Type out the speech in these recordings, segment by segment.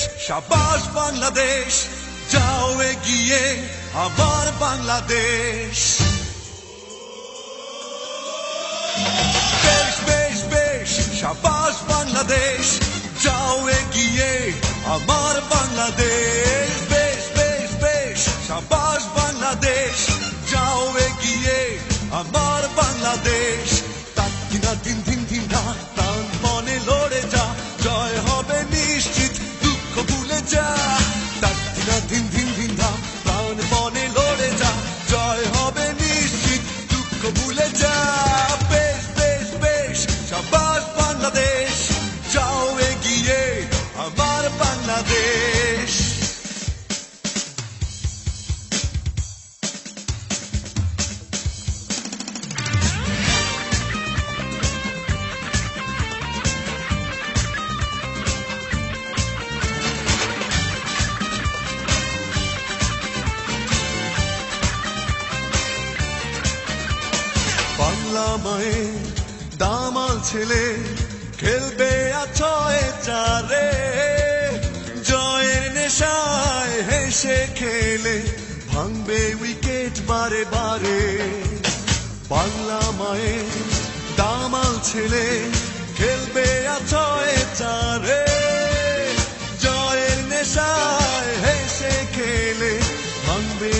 शाबाश बांग्लादेश जाओगी ये हमार बांग्लादेश। देश देश देश, शाबाश बांग्लादेश जाओगी ये हमार बांग्लादेश। देश देश देश, शाबाश बांग्लादेश जाओगी ये हमार دولته বাংলা মায়ের দামাল ছেলে, খেলবে আছয় চারে। জয়ের নেশায় হেসে খেলে, ভাঙবে উইকেট বারে বারে। বাংলা মায়ের দামাল ছেলে, খেলবে আছয় চারে। জয়ের নেশায় হেসে খেলে, ভাঙবে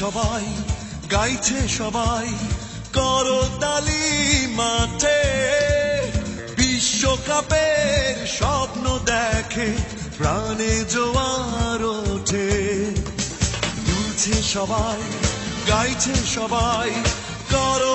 সবাই, গাইছে সবাই, করো তালি মাঠে। বিশ্বকাপের স্বপ্ন দেখে, প্রাণে জোয়ার ওঠে। দুলছে সবাই, গাইছে সবাই, করো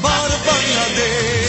about Bangladesh.